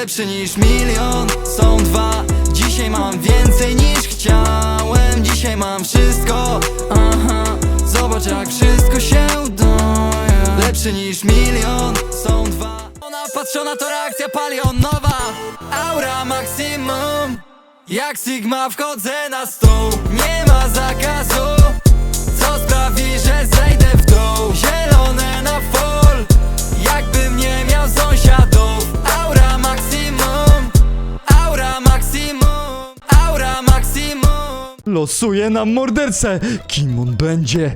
Lepszy niż milion, są dwa. Dzisiaj mam więcej niż chciałem. Dzisiaj mam wszystko, aha. Zobacz jak wszystko się udaje. Lepszy niż milion, są dwa. Ona patrzona to reakcja palionowa. Aura maksimum. Jak Sigma wchodzę na stół. Nie ma zakazu Co sprawi, że zejdę w dół. Zielone na full. Jakbym nie miał sąsiadów maksimum Losuję na mordercę! Kim on będzie?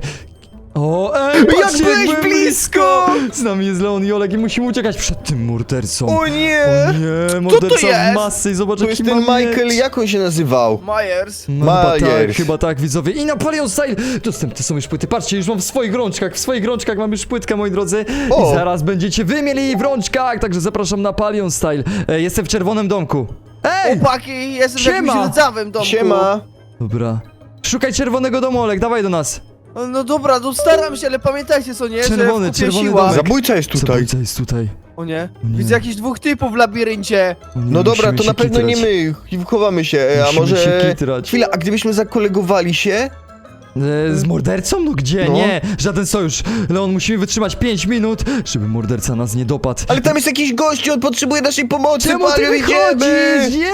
O, ej, Jak patrzcie, byłeś byłem blisko! Z nami jest Leon i Olek i musimy uciekać przed tym mordercą. O nie! O nie, morderca jest? w masy i zobacz To jest jaki ten ma Michael, miecz. jak on się nazywał? Myers. No, chyba tak, Myers. chyba tak, widzowie. I Napoleon Style! Dostępne są już płyty. Patrzcie, już mam w swoich rączkach. W swoich rączkach mam już płytkę, moi drodzy. O! I zaraz będziecie wy mieli w rączkach. Także zapraszam na Palion Style. E, jestem w czerwonym domku. Ej! Chłopaki, jestem w Siema. jakimś rdzawym domku. Siema! Dobra. Szukaj czerwonego domu, Olek, dawaj do nas. No dobra, no staram się, ale pamiętajcie co nie, Czerwony, że w kupie czerwony siła. domek. Zabójca jest tutaj. Zabójca jest tutaj. O nie? O nie. Widzę jakichś dwóch typów w labiryncie. No dobra, musimy to się na pewno nie kitrać. my. Chowamy się, e, a Musimy może... się kitrać. Chwila, a gdybyśmy zakolegowali się? E, z mordercą? No gdzie? No. Nie, żaden sojusz. Leon, musimy wytrzymać 5 minut, żeby morderca nas nie dopadł. Ale tam jest jakiś gość, on potrzebuje naszej pomocy, Czemu ty idziemy! wychodzisz? Nie!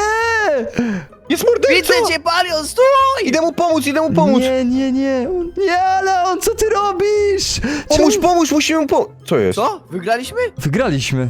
Jest morderca! Widzę cię, Palion, stój! Idę mu pomóc, idę mu pomóc! Nie, nie, nie. On- Nie, Leon, co ty robisz? Pomóż, Czemu- pomóż, musimy mu pomóc! Co jest? Co? Wygraliśmy? Wygraliśmy.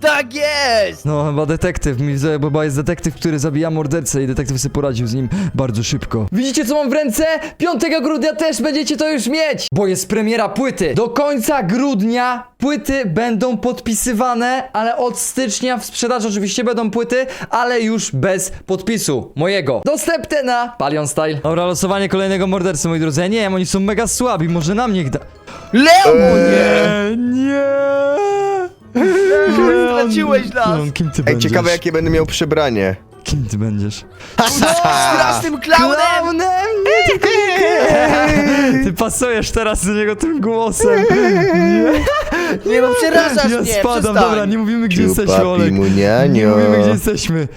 Tak jest! No, chyba detektyw. Mi widzę, bo chyba jest detektyw, który zabija mordercę i detektyw sobie poradził z nim bardzo szybko. Widzicie, co mam w ręce? 5 grudnia też będziecie to już mieć, bo jest premiera płyty. Do końca grudnia płyty będą podpisywane, ale od stycznia w sprzedaży oczywiście będą płyty, ale już bez podpisu mojego. Dostępne na Palion Style. Dobra, losowanie kolejnego mordercy, moi drodzy. Ja nie wiem, oni są mega słabi, może na mnie da... Leon! Nie, nie. Straciłeś nas! Leon, kim ty Ej, będziesz? ciekawe jakie będę miał przebranie. Kim ty będziesz? Strasznym klaunem! Klaunem! Nie, tylko nie. Ty pasujesz teraz do niego tym głosem. Nie no, przerażasz Ja mnie, spadam, przestań. dobra, nie mówimy gdzie jesteśmy, Ciupapi, Olek. Nie munianio. mówimy gdzie jesteśmy.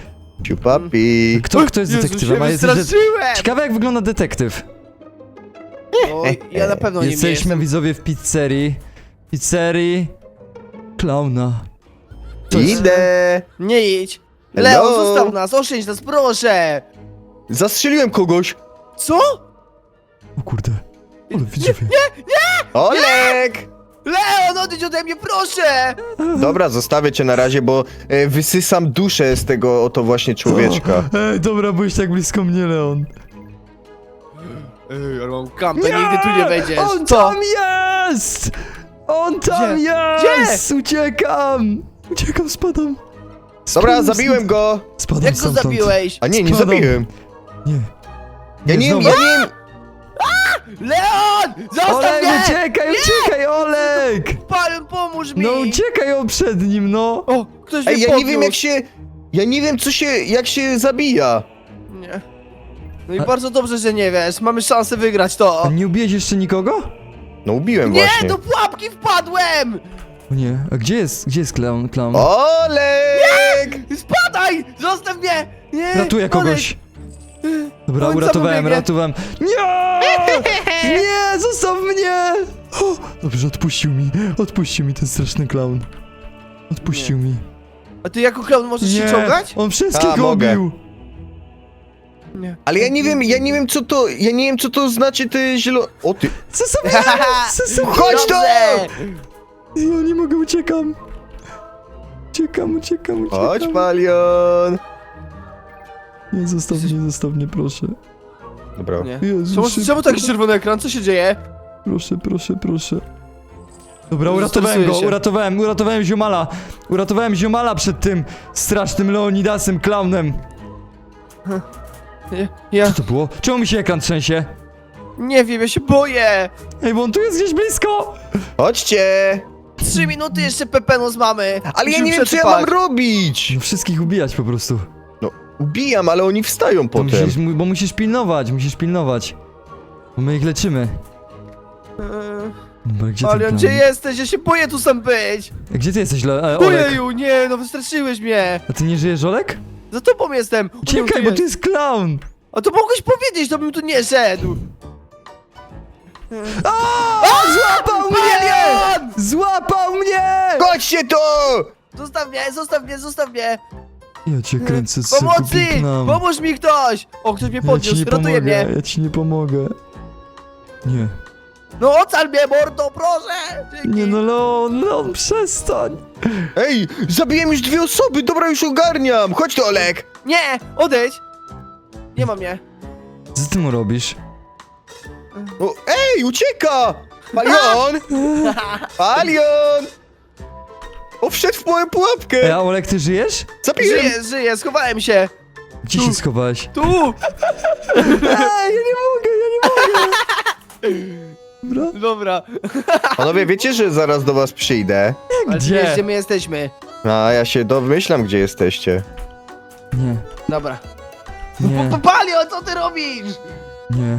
Ciupapi. Kto, kto jest Jezu, detektywem? się A wystraszyłem! Ciekawe jak wygląda detektyw. No, ja na pewno nie Jesteśmy widzowie w pizzerii. Pizzerii. Klauna. Idę. Nie idź! Leon, No. zostaw nas, oszczędź nas, proszę! Zastrzeliłem kogoś. Co? O kurde. Ale widzowie. Olek! Leon, odejdź ode mnie, proszę! Dobra, zostawię cię na razie, bo e, wysysam duszę z tego oto właśnie człowieczka. Ej, dobra, byłeś tak blisko mnie, Leon. Ej, ale mam kampę, nigdy tu nie wejdziesz. On Co? tam jest! On tam Gdzie? jest! Uciekam! Uciekam, spadam. Dobra, Spadam zabiłem go! Spadam Jak go stamtąd. zabiłeś? A nie, nie Spadam. zabiłem. Nie. Ja nie wiem, ja znowu. nie. Leon! Zostaw Olek, mnie! uciekaj, uciekaj, Olek! Pan, pomóż mi! No uciekaj on przed nim, no! O, ktoś mnie Ej, ja nie wiem podniósł. jak się... Ja nie wiem co się... jak się zabija. Nie. No i bardzo dobrze, że nie wiesz. Mamy szansę wygrać to. A nie ubiłeś jeszcze nikogo? No ubiłem Nie, właśnie. do pułapki wpadłem! O nie, a gdzie jest, gdzie jest clown? clown? Olek! Spadaj! Zostaw mnie! Nie! Ratuję kogoś! Dobra, On uratowałem, biegnie. uratowałem. Nie! Nie, zostaw mnie! O, dobrze, odpuścił mi, odpuścił mi ten straszny clown. Odpuścił mi. A ty jako klaun możesz się Nie, ciągać? on wszystkich A, mogę. obił. Nie. Ale ja nie wiem, ja nie wiem co to... Ja nie wiem co to znaczy te zielone... O ty... Co sobie Co sobie Chodź tu! Ja nie mogę, uciekam. Uciekam, uciekam, uciekam. Chodź, Palion! Nie, zostaw mnie, zostaw mnie, proszę. Dobra. Nie. Jezu, Czemu, szybko. czemu taki czerwony ekran? Co się dzieje? Proszę, proszę, proszę. Dobra, uratowałem go, się. uratowałem, uratowałem ziomala. Uratowałem ziomala przed tym strasznym Leonidasem, klaunem. Ja, ja Co to było? Czemu mi się ekran trzęsie? nie wiem, ja się boję! Ej, bo on tu jest gdzieś blisko! Chodźcie! Trzy minuty jeszcze Pepenos mamy! Ale ja Musimy nie wiem co ja mam robić! Wszystkich ubijać po prostu. No, ubijam, ale oni wstają Bo potem. musisz, mu- bo musisz pilnować, musisz pilnować. Bo my ich leczymy. Eee, Dobra, gdzie ten Palion, gdzie jesteś? Ja się boję tu sam być! Gdzie ty jesteś, Le e, Olek? Ojeju, nie, no wystraszyłeś mnie! A ty nie żyjesz, Olek? Za tobą jestem! Czekaj, tu bo tu jest clown! A to mogłeś powiedzieć, to bym tu nie szedł! O, złapał mnie! Palion! Złapał mnie! Chodźcie tu! Zostaw mnie, zostaw mnie, zostaw mnie! Ja cię kręcę z Pomocy! Pomóż mi ktoś! O, ktoś mnie Ja ci podniósł, nie ratuje pomogę, mnie! ja ci nie pomogę. Nie. No ocal mnie, mordo, proszę! Dzięki. Nie no, Leon, Leon, przestań! Ej, zabiłem już dwie osoby, dobra, już ogarniam. Chodź tu, Olek. Nie, odejdź! Nie ma mnie. Co ty mu robisz? O, ej, ucieka! Palion! Palion! O, wszedł w moją Ej, pułapkę! a Olek, ty żyjesz? Zabiłem! Żyję, żyję, schowałem się! Gdzie się schowałeś? Tu! Ej, ja nie mogę, ja nie mogę! Dobra. Dobra. Panowie, wiecie, że zaraz do was przyjdę? Ale Gdzie? wiesz, gdzie my jesteśmy. A ja się domyślam, gdzie jesteście. Nie, Dobra. nie, Popalio, co ty robisz? nie,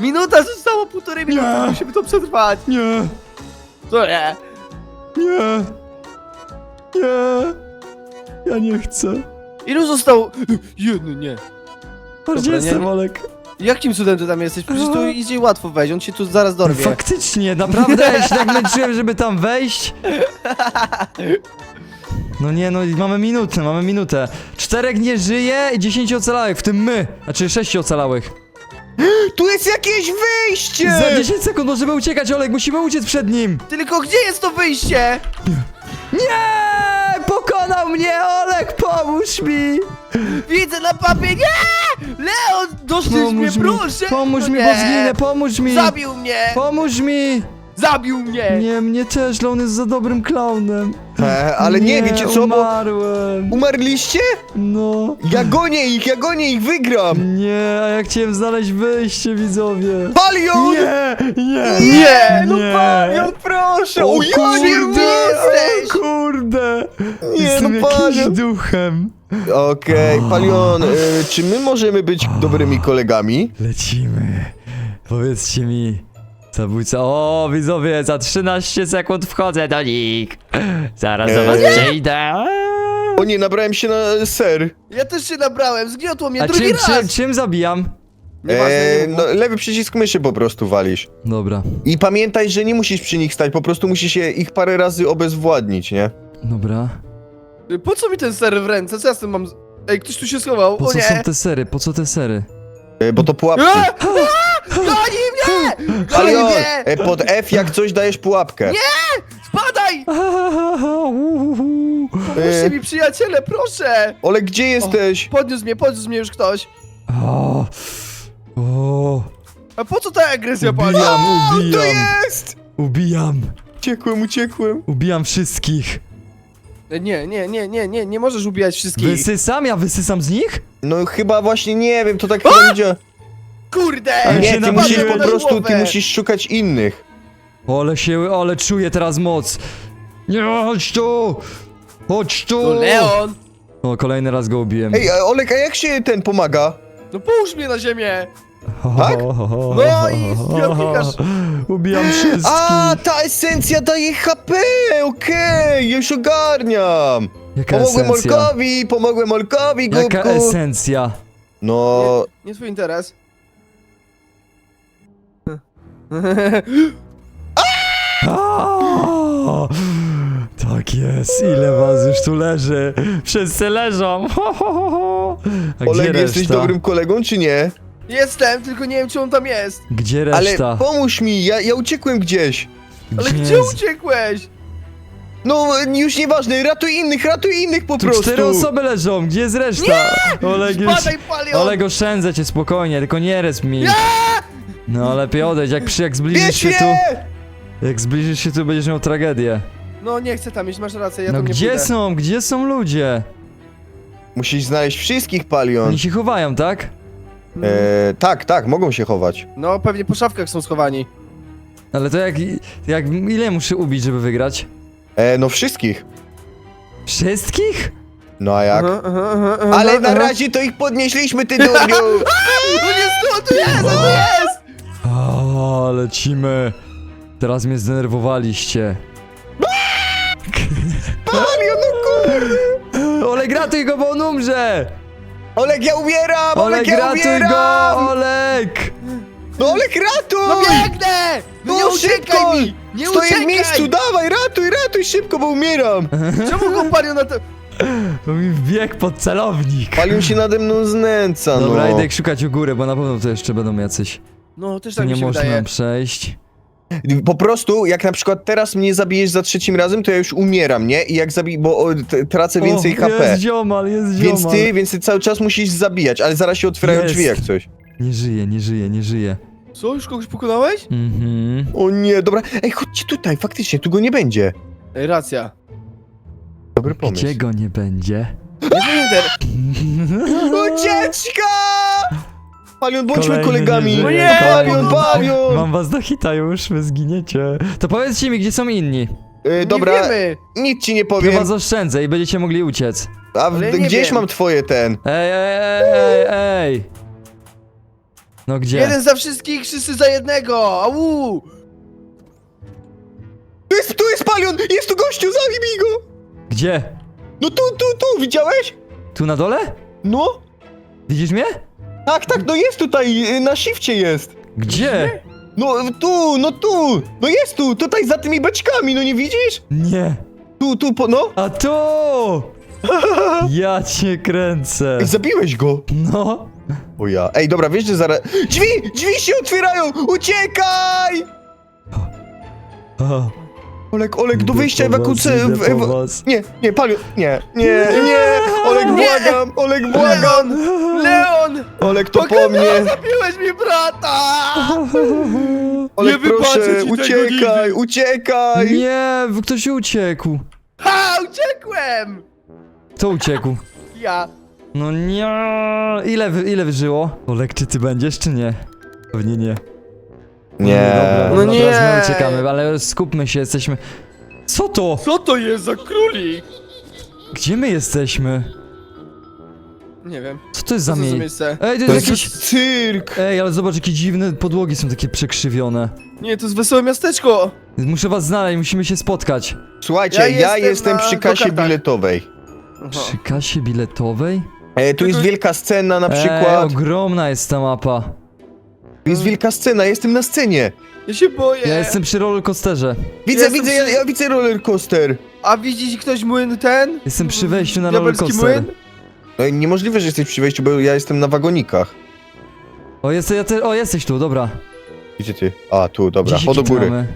Minuta zostało, półtorej minuty, Nie. musimy to przetrwać. nie, Co nie? nie, nie, ja nie chcę. Ilu zostało? Jedno, nie. Patrz, Dobra, jestem, Olek. Jakim cudem ty tam jesteś? Przecież tu idzie łatwo wejść, on cię tu zaraz dorwie. Faktycznie, naprawdę, ja się tak męczyłem, żeby tam wejść. No nie, no i mamy minutę, mamy minutę. Czterech nie żyje i dziesięciu ocalałych, w tym my. Znaczy sześciu ocalałych. Tu jest jakieś wyjście! Za 10 sekund możemy uciekać, Olek, musimy uciec przed nim. Tylko gdzie jest to wyjście? Nie! Pokonał mnie, Olek, pomóż mi! Widzę na papie, nie! Leon, doszczyć mnie, Pomóż mi, proszę! pomóż No mi, nie. bo zginę, pomóż mi! Zabił mnie! Pomóż mi! Zabił mnie! Nie, mnie też, Leon jest za dobrym klaunem. E, ale nie, wiecie co, bo umarłem. umarliście? No. Ja gonię ich, ja gonię ich, wygram! Nie, a ja chciałem znaleźć wyjście, widzowie. Palion! Nie, nie, Nie, no. Palion, proszę! O, ja kurde, jesteś? O kurde! Nie, Jestem no, jakimś Palion. duchem. Okej, Palion, e, czy my możemy być dobrymi kolegami? Lecimy. Powiedzcie mi, zabójca. O, widzowie, za 13 sekund wchodzę do nich. Zaraz do was Eee. przyjdę. O nie, nabrałem się na ser. Ja też się nabrałem, zgniotło mnie A drugi czym, raz! czym, czym zabijam? Nieważne, nie no, mów. lewy przycisk myszy po prostu walisz. Dobra, I pamiętaj, że nie musisz przy nich stać, po prostu musisz się ich parę razy obezwładnić, nie? dobra. Po co mi ten ser w ręce? Co ja z tym mam... z- Ej, ktoś tu się schował, Po o co nie! są te sery? Po co te sery? E, bo to pułapki. Eee! Goni mnie! Goni mnie! e, pod F jak coś dajesz pułapkę. Nie! Spadaj! Pomóżcie E. mi przyjaciele, proszę! Ole, gdzie jesteś? Podniósł mnie, podniósł mnie już ktoś. O, o, A po co ta agresja pali? ubijam, To ubijam, jest! ubijam, Uciekłem, uciekłem. ubijam wszystkich. Nie, nie, nie, nie, nie, nie możesz ubijać wszystkich. Wysysam? Ja wysysam z nich? No chyba właśnie nie wiem, to tak chyba nie działa. Kurde! Nie, się ty musisz po na prostu, ty musisz szukać innych. Ole się, ale czuję teraz moc. Nie, chodź tu! Chodź tu! To Leon! O, kolejny raz go ubiłem. Ej, a Olek, a jak się ten pomaga? No połóż mnie na ziemię! Tak? No i zbiornikasz. Ubijam wszystkich. A, ta esencja daje HP, okej, już ogarniam. Jaka Pomogłem esencja? Olkowi, pomogłem Olkowi, Jaka esencja? No, Nie twój interes. Aaaa! Tak jest, ile was już tu leży? Wszyscy leżą. Ho, ho, ho, ho. A gdzie Olek, jesteś reszta? dobrym kolegą, czy nie? Jestem, tylko nie wiem czy on tam jest. Gdzie Ale reszta? pomóż mi, ja, ja uciekłem gdzieś. Ale Gdzie jest? uciekłeś? No, już nieważne, ratuj innych, ratuj innych po Tu prostu. cztery osoby leżą, gdzie jest reszta? Oleg już... Spadaj, palion! Oleg oszczędzę cię spokojnie, tylko nie resp mi. No lepiej odejdź, jak, przy, jak zbliżysz Bierz się tu... Jak zbliżysz się tu, będziesz miał tragedię. No nie chcę tam iść, masz rację, ja no tam nie gdzie pójdę. są, gdzie są ludzie? Musisz znaleźć wszystkich, Palion. Oni się chowają, tak? E, tak, tak, mogą się chować. No pewnie po szafkach są schowani. Ale to jak, jak ile muszę ubić, żeby wygrać? E, no wszystkich. Wszystkich? No a jak? Aha, aha, aha, aha, Ale na aha. razie to ich podnieśliśmy, ty durniu! No nie, tu, tu jest, tu jest! O, lecimy. Teraz mnie zdenerwowaliście. Palion, no kurde! Olek, ratuj go, bo on umrze! Olek, ja umieram! Olek, Olek, ja ratuj go! umieram! Olek! No Olek, ratuj! No biegnę! No nie No, uciekaj szybko! mi! Nie Stoję uciekaj! w miejscu, dawaj, ratuj, ratuj szybko, bo umieram! Czemu go palią na to... Bo mi wbiegł pod celownik. Palion się nade mną znęca, Dobra, no. idę szukać u góry, bo na pewno tu jeszcze będą jacyś. No, też Tu tak nie mi się można wydaje. przejść. Po prostu, jak na przykład teraz mnie zabijesz za trzecim razem, to ja już umieram, nie? I jak zabij, bo o, t- tracę więcej o, HP. Jest ziomal, jest ziomal. Więc ty, więc ty cały czas musisz zabijać, ale zaraz się otwierają Jest. drzwi jak coś. Nie żyje, nie żyje, nie żyje. Co, już kogoś pokonałeś? Mhm. O nie, dobra. Ej, chodźcie tutaj, faktycznie, tu go nie będzie. Ej, racja. Dobry pomysł. Gdzie go nie będzie? Nie pamiętam. Ucieczka! Palion, bądźmy Kolejny kolegami. nie żyje. Palion, Palion! Mam was do hita już, wy zginiecie. To powiedzcie mi, gdzie są inni. E, dobra, Nie wiemy. nic ci nie Ja powiem. was oszczędzę i będziecie mogli uciec. A w, Ale nie gdzieś wiem. mam twoje ten. Ej, ej, ej, ej. No gdzie? Jeden za wszystkich, wszyscy za jednego! Au! Tu jest, tu jest Palion! Jest tu gościu, zabij go! Gdzie? No tu, tu, tu, widziałeś? Tu na dole? No. Widzisz mnie? Tak, tak, no jest tutaj, y, na shifcie jest. Gdzie? No tu, no tu, no jest tu, tutaj za tymi beczkami, no nie widzisz? Nie. Tu, tu, po, no. A tu! Ja cię kręcę. Ej, zabiłeś go. No. O ja. Ej, dobra, wiesz, że zaraz... Drzwi, drzwi się otwierają, uciekaj! O, Olek, Olek, do wyjścia ewakuacji. Ewa... Nie, nie, Palion, nie, nie, nie, Olek, Nie. błagam, Olek, błagam. Leon! Olek, to po mnie. Zabiłeś mi brata! Olek, Nie wybaczę proszę, ci tego uciekaj, uciekaj. Nie, ktoś uciekł. Ha! Uciekłem! Kto uciekł? Ja. No nie. Ile, wy, ile wyżyło? Olek, czy ty będziesz, czy nie? Pewnie nie. Nie. Dobra, No dobra, nie. Teraz my uciekamy, ale skupmy się, jesteśmy... Co to? Co to jest za królik? Gdzie my jesteśmy? Nie wiem. Co to jest za Co to za miejsce? miejsce? Ej, to To jest jest jakiś... cyrk. Ej, ale zobacz, jakie dziwne podłogi są takie przekrzywione. Nie, to jest wesołe miasteczko! Muszę was znaleźć, musimy się spotkać. Słuchajcie, Ja ja, jestem jestem na przy kasie biletowej. Aha. Przy kasie biletowej? E, tu jest wielka scena na Ej, przykład. ogromna jest ta mapa. Jest wielka scena, jestem na scenie. Ja się boję! Ja jestem przy rollercoasterze. Widzę, Jestem widzę, ja, przy- ja widzę roller coaster. A widzi ktoś młyn ten? Jestem przy wejściu na Diabelski rollercoaster. młyn? No, i niemożliwe, że jesteś przy wejściu, bo ja jestem na wagonikach. O, jest, ja te, o, jesteś tu, dobra. Gdzie ty? A, tu, dobra. Się O do góry, kitramy?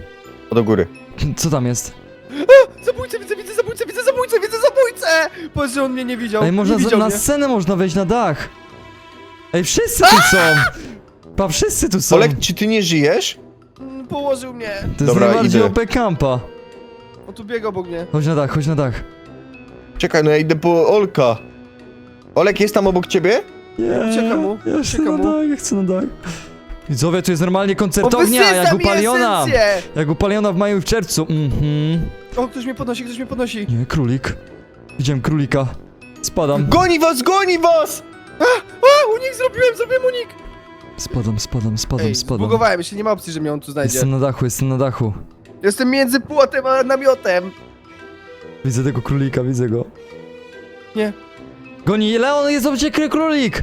o do góry. Co tam jest? Zabójcę, widzę, widzę zabójcę, widzę zabójcę, widzę zabójcę! Że on mnie nie widział. Ej, można nie widział na mnie. scenę można wejść na dach. Ej, wszyscy tu są! Pa, wszyscy tu są. Olek, czy ty nie żyjesz? Mm, Położył mnie. To jest Dobra, najbardziej idę. OP kampa. On tu biega obok mnie. Chodź na dach, chodź na dach. Czekaj, no ja idę po Olka. Olek, jest tam obok ciebie? Nie, Ucieka mu, Ja chcę ucieka na mu. dach, ja chcę na dach. Widzowie, tu jest normalnie On koncertownia, wysysa jak u mi Paliona. esencję! Jak u Paliona w maju i w czerwcu. Mhm. O, ktoś mnie podnosi, ktoś mnie podnosi. Nie, królik. Widziałem królika. Spadam, Goni was, goni was! A, unik zrobiłem, zrobiłem unik! Spadam, spadam, spadam, Ej, spadam. zbugowałem się, nie ma opcji, że mnie on tu znajdzie. Jestem na dachu, jestem na dachu. Jestem między płotem a namiotem. Widzę tego królika, widzę go. Nie. Goni, Leon, jest obok ciebie królik!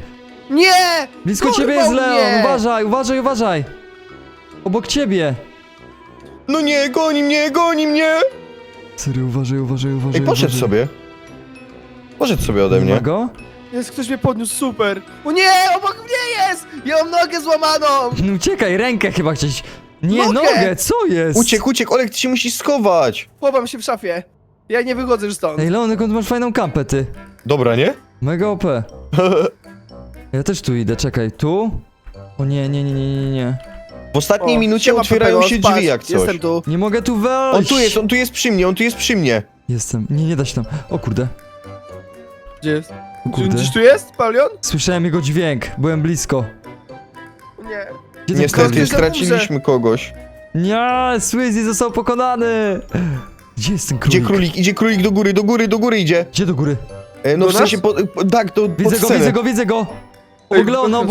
Nie! Blisko Kurwa, ciebie jest! Leon, uważaj, uważaj, uważaj! Obok ciebie! No nie, goni mnie, goni mnie! Serio, uważaj, uważaj, uważaj. Ej, poszedł uważaj. sobie. Poszedł sobie ode Nie ma mnie. go? Jest, ktoś mnie podniósł, super! O nie, obok mnie jest! Ja mam nogę złamaną! No Uciekaj, rękę chyba chcieć. Nie, Nogę! nogę, co jest? Uciekł, uciekł, Olek, ty się musisz schować. Chowam się w szafie. Ja nie wychodzę już stąd. Ej, Leon, jaką ty masz fajną kampę, ty. Dobra, nie? Mega OP. Ja też tu idę, czekaj, tu? O nie, nie, nie, nie, nie, nie. W ostatniej O, minucie siema, otwierają się patrz, drzwi jak coś. Jestem tu. Nie mogę tu wejść! On tu jest, on tu jest przy mnie, on tu jest przy mnie. Jestem, nie, nie da się tam. O kurde, Gdzie jest? O kurde. Gdzieś tu jest, Palion? Słyszałem jego dźwięk, byłem blisko. Nie. Gdzie ten Niestety, straciliśmy kogoś. Nie, Swizzy został pokonany! Gdzie jest ten królik? Idzie królik, idzie królik do góry, do góry, do góry idzie. Gdzie do góry? E, no Do w sensie, po, po, tak, do, pod Widzę go, scenę. widzę go, widzę go! Ej,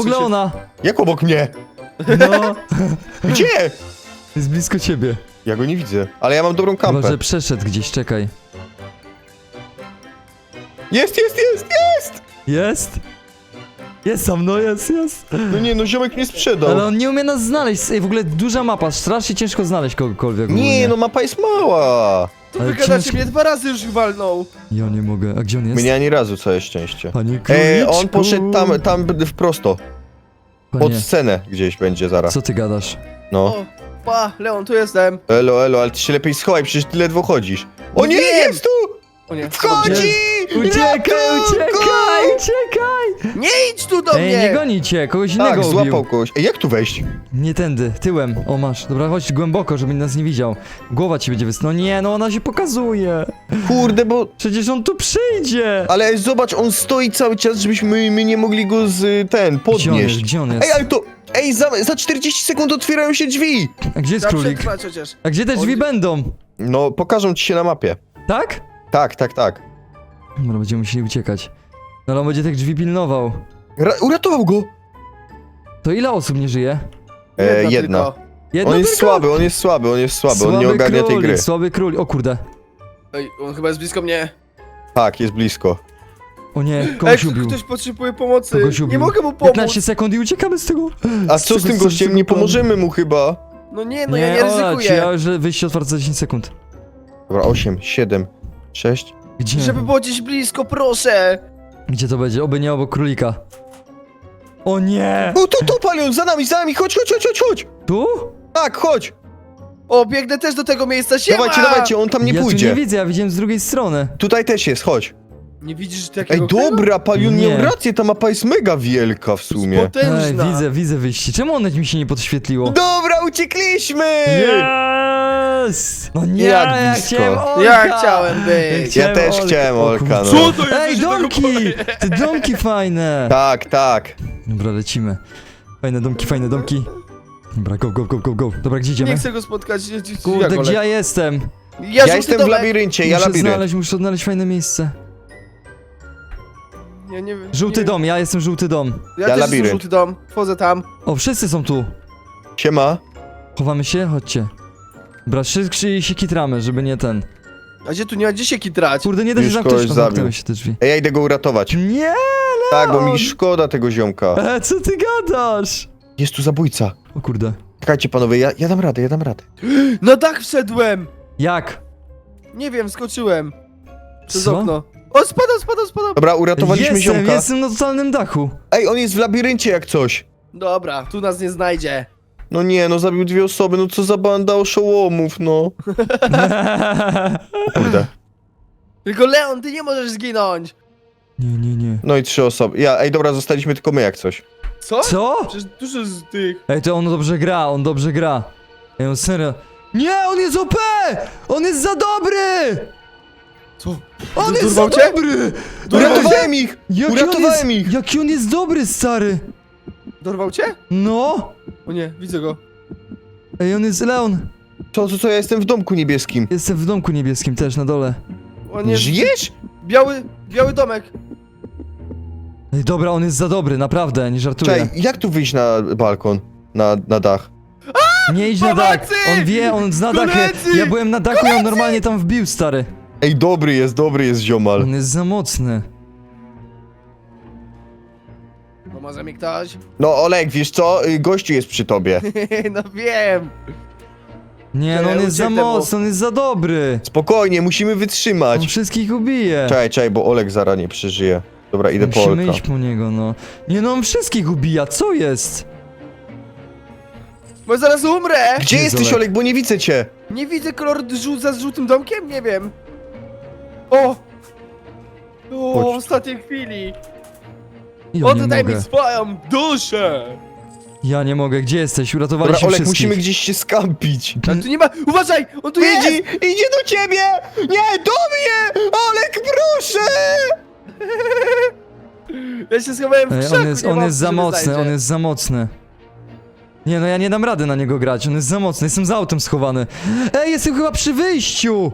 się. Leona! Jak obok mnie? No, Gdzie? jest blisko ciebie. Ja go nie widzę, ale ja mam dobrą kampę. że przeszedł gdzieś, czekaj. Jest, jest, jest, jest! Jest? Jest tam, no jest, jest. No nie, no ziomek nie sprzedał. Ale on nie umie nas znaleźć. Ej, w ogóle duża mapa, strasznie ciężko znaleźć kogokolwiek. Nie, no mapa jest mała. To Ale wy gadacie ciężko- mnie dwa razy już walnął. Ja nie mogę. A gdzie on jest? Mnie ani razu, całe szczęście. Panie króliczku. Ej, on poszedł tam, tam w prosto. Pod Panie, scenę gdzieś będzie zaraz. co ty gadasz? No. O, pa, Leon, tu jestem. Elo, elo, ale ty się lepiej schowaj, przecież ty ledwo chodzisz. O nie, Wiem. jest tu! O nie, Wchodzi! Uciekaj, uciekaj, uciekaj! Nie idź tu do Ej, mnie! nie gonicie, kogoś innego Tak, ubił. złapał kogoś. Ej, jak tu wejść? Nie tędy, tyłem. O, masz. Dobra, chodź głęboko, żeby nas nie widział. Głowa ci będzie wys... No nie, no ona się pokazuje. Kurde, bo... Przecież on tu przyjdzie. Ale zobacz, on stoi cały czas, żebyśmy my nie mogli go z ten, Gdzie on jest? podnieść. Gdzie on jest? Ej, ale to... Ej, za, za 40 sekund otwierają się drzwi! A gdzie jest Trzeba królik? przetrwać chociaż. A gdzie te drzwi On- będą? No, pokażą ci się na mapie. Tak? Tak, tak, tak. Dobra, będziemy musieli uciekać. No ale on będzie tych drzwi pilnował. Ra uratował go! To ile osób nie żyje? E, jedna. tylko. Jedno On jest tylko? słaby, on jest słaby, on jest słaby, on nie Słaby ogarnia tej królik, gry. Słaby król. O kurde. Ej, on chyba jest blisko mnie. Tak, jest blisko. O nie, Ej, kogoś ubił. ktoś potrzebuje pomocy. Kogoś ubił. Nie mogę mu pomóc. 15 sekund i uciekamy z tego. A co z tym gościem? tego Nie planu. pomożemy mu chyba. No nie, no ja nie Ola, ryzykuję. ja już wyjście otwarte za 10 sekund. Dobra, 8, 7, 6. Gdzie? Żeby było gdzieś blisko, proszę. Gdzie to będzie? Oby nie obok królika. O nie! O, tu, tu, palion, za nami, za nami, chodź, chodź, chodź, chodź, chodź! Tu? Tak, chodź! O, biegnę też do tego miejsca, siema! Dawajcie, dawajcie, on tam nie ja pójdzie. tu nie widzę, ja widziałem z drugiej strony. Tutaj też jest, chodź. Nie widzisz Ej, takiego dobra, Palion Nie. miał rację, ta mapa jest mega wielka w sumie. Ej, Potężna. widzę, widzę wyjście. Czemu one mi się nie podświetliło? Dobra, uciekliśmy! Yes! No nie, Jak ja blisko. chciałem Olka! Ja chciałem być. Ja też chciałem Olka, no. Co to jest? Ej, domki! Te domki fajne! Tak, tak. Dobra, lecimy. Fajne domki, fajne domki. Dobra, go, go, go, go, go. Dobra, gdzie idziemy? Nie chcę go spotkać. gdzie- gdzie- Kurde, jak gdzie ja jestem? Ja, żółty jestem w domek. labiryncie, ja muszę labirynt. znaleźć, muszę odnaleźć fajne miejsce. Ja nie wiem. Żółty nie, dom, ja jestem żółty dom. Ja, Ja też labirynt. jestem żółty dom. Wchodzę tam. O, wszyscy są tu. Siema. Chowamy się? Chodźcie. Dobra, wszyscy się kitramy, żeby nie ten. A gdzie tu nie ma gdzie się kitrać? Kurde, nie da się Już zamknąć. kogoś zamknęły zabił. się te drzwi. Ej, ja idę go uratować. Nie! Tak, bo mi Leon! szkoda tego ziomka. E, co ty gadasz? Jest tu zabójca. O kurde. Czekajcie panowie, ja, ja dam radę, ja dam radę. Na dach wszedłem! Jak? Nie wiem, skoczyłem. Przez Co? okno. O, spadam, spadam, spadam. Dobra, uratowaliśmy jestem, ziomka. jestem na totalnym dachu. Ej, on jest w labiryncie jak coś. Dobra, tu nas nie znajdzie. No nie, no zabił dwie osoby, no co za banda oszołomów, no. Kurde. Tylko Leon, ty nie możesz zginąć. nie, nie, nie. No i trzy osoby. Ja, ej, dobra, zostaliśmy tylko my jak coś. Co? Co? Przecież dużo z tych... Ej, to on dobrze gra, on dobrze gra. Ej, on serio. Nie, on jest OP! On jest za dobry! Co? On jest za Dorwał cię? dobry! Uratowałem ich! Jaki on Uratowałem jest, ich! Jaki on jest dobry, stary! Dorwał cię? No! O nie, widzę go. Ej, on jest Leon. To, to, to ja jestem w domku niebieskim. Jestem w domku niebieskim też, na dole. O nie, Żyjesz? biały, biały domek. Ej, dobra, on jest za dobry, naprawdę, nie żartuję. Czekaj, jak tu wyjść na balkon? Na, na dach? Nie idź na dach! Pomocy! On wie, on zna dach. Koledzy! Ja byłem na dachu i on normalnie tam wbił, stary. Ej, dobry jest, dobry jest ziomal. On jest za mocny. Pomoże mi ktoś? No Olek, wiesz co? Y, Gościu jest przy tobie. no wiem. Nie, no on jest za ucieknę, bo- mocny, on jest za dobry. Spokojnie, musimy On wytrzymać. wszystkich ubije. Czekaj, czekaj, bo Olek zara nie przeżyje. Dobra, idę po Musimy Olka. iść po niego, no. Nie no, on wszystkich ubija, co jest? Bo zaraz umrę. Gdzie Jest jesteś Olek. Olek, bo nie widzę cię? Nie widzę kolor żół za żółtym domkiem? Nie wiem. O! O, Chodź. w ostatniej chwili. Ja nie Oddaj mi mogę. swoją duszę. Ja nie mogę, gdzie jesteś? Dobra, Uratowaliśmy Olek, wszystkich. musimy gdzieś się skampić. Ale tu nie ma... Uważaj! On tu Widzi, jest! idzie do ciebie! Nie, do mnie! Olek, proszę! Ja się schowałem w Ej, krzaku, on jest, nie on ma jest za mocny, znajdzie. on jest za mocny. Nie no, ja nie dam rady na niego grać, on jest za mocny, jestem za autem schowany. Ej, jestem chyba przy wyjściu!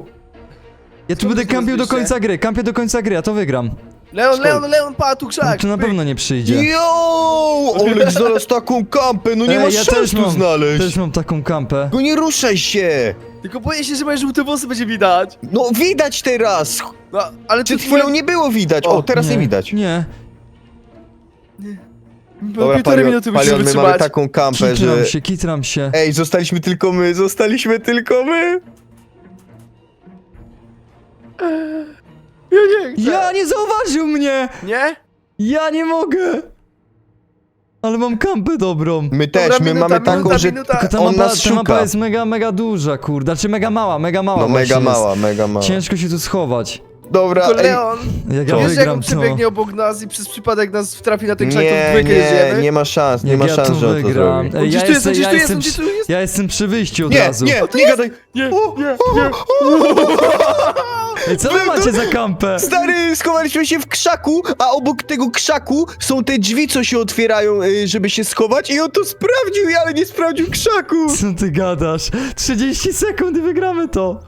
Ja tu Co będę kampił do wyjście? końca gry, kampię do końca gry, ja to wygram. Leon? Leon, Leon, pa, tu krzak! tu na pewno nie przyjdzie. Jo! Olek znalazł taką kampę, no nie Ej, masz ja szans też tu mam, znaleźć. Też mam taką kampę. Go nie ruszaj się! Tylko boję się, że moje żółte włosy będzie widać. No widać teraz! No, ale Przed chwilą nie było widać. O, O, teraz nie, widać. Nie, Dobra, półtorej minuty musisz Palion, my mamy wytrzymać. taką kampę, kitram że... się, kitram się. Ej, zostaliśmy tylko my, zostaliśmy tylko my! Ja nie chcę. Ja nie zauważył mnie! Nie? Ja nie mogę! Ale mam kampę dobrą. My też, Dobra, my minuta, mamy taką, minuta, że minuta. Tylko ta on mapa, nas ta mapa szuka. jest mega, mega duża, kurde. Znaczy mega mała, mega mała No właśnie mega jest. mała, mega mała. Ciężko się tu schować. Dobra, Tylko ej, Leon, Jak ja wiesz, jak wygram on to... przebiegnie obok nas i przez przypadek nas wtrafi na ten krzak, to w nie, dwójkę nie ma szans, nie Jak ma ja szans, to że on to wygram. zrobi. Ej, Gdzieś ja tu jest, jestem, gdzieś ja tu jest, jestem, gdzieś przy- tu jest. ja jestem przy wyjściu od Nie, razu. nie, nie gadaj! Nie, nie, nie. Ej, co wy macie za kampę? Stary, schowaliśmy się w krzaku, a obok tego krzaku są te drzwi, co się otwierają, y, żeby się schować i on to sprawdził, ale nie sprawdził krzaku. Co ty gadasz? 30 sekund i wygramy to.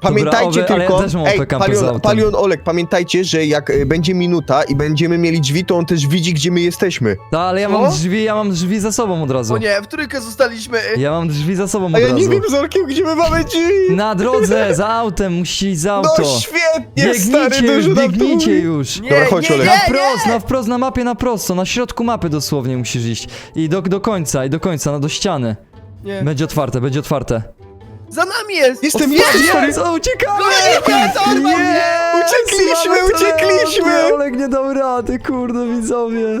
Pamiętajcie Dobra, ale tylko, ja też mam ej, z Palion, autem. Palion Olek, pamiętajcie, że jak y, będzie minuta i będziemy mieli drzwi, to on też widzi, gdzie my jesteśmy. Ta, ale ja Co? mam drzwi, ja mam drzwi za sobą od razu. O nie, w trójkę zostaliśmy. Ja mam drzwi za sobą od A ja razu. nie wiem z Olkiem, gdzie my mamy drzwi. Na drodze, za autem, musicie iść za auto. No świetnie, stary, biegnijcie już, dużo nam biegnijcie mówi. już. Nie, Dobra, chodź, nie, Olek. Na nie, wprost, na wprost, na mapie, na prosto, na środku mapy dosłownie musisz iść. I do, do końca, i do końca, no do ściany. nie. Będzie otwarte, będzie otwarte. Za nami jest! Jestem ja, uciekamy! Uciekliśmy, Yes, uciekliśmy, uciekliśmy. Olek nie dał rady, kurde widzowie.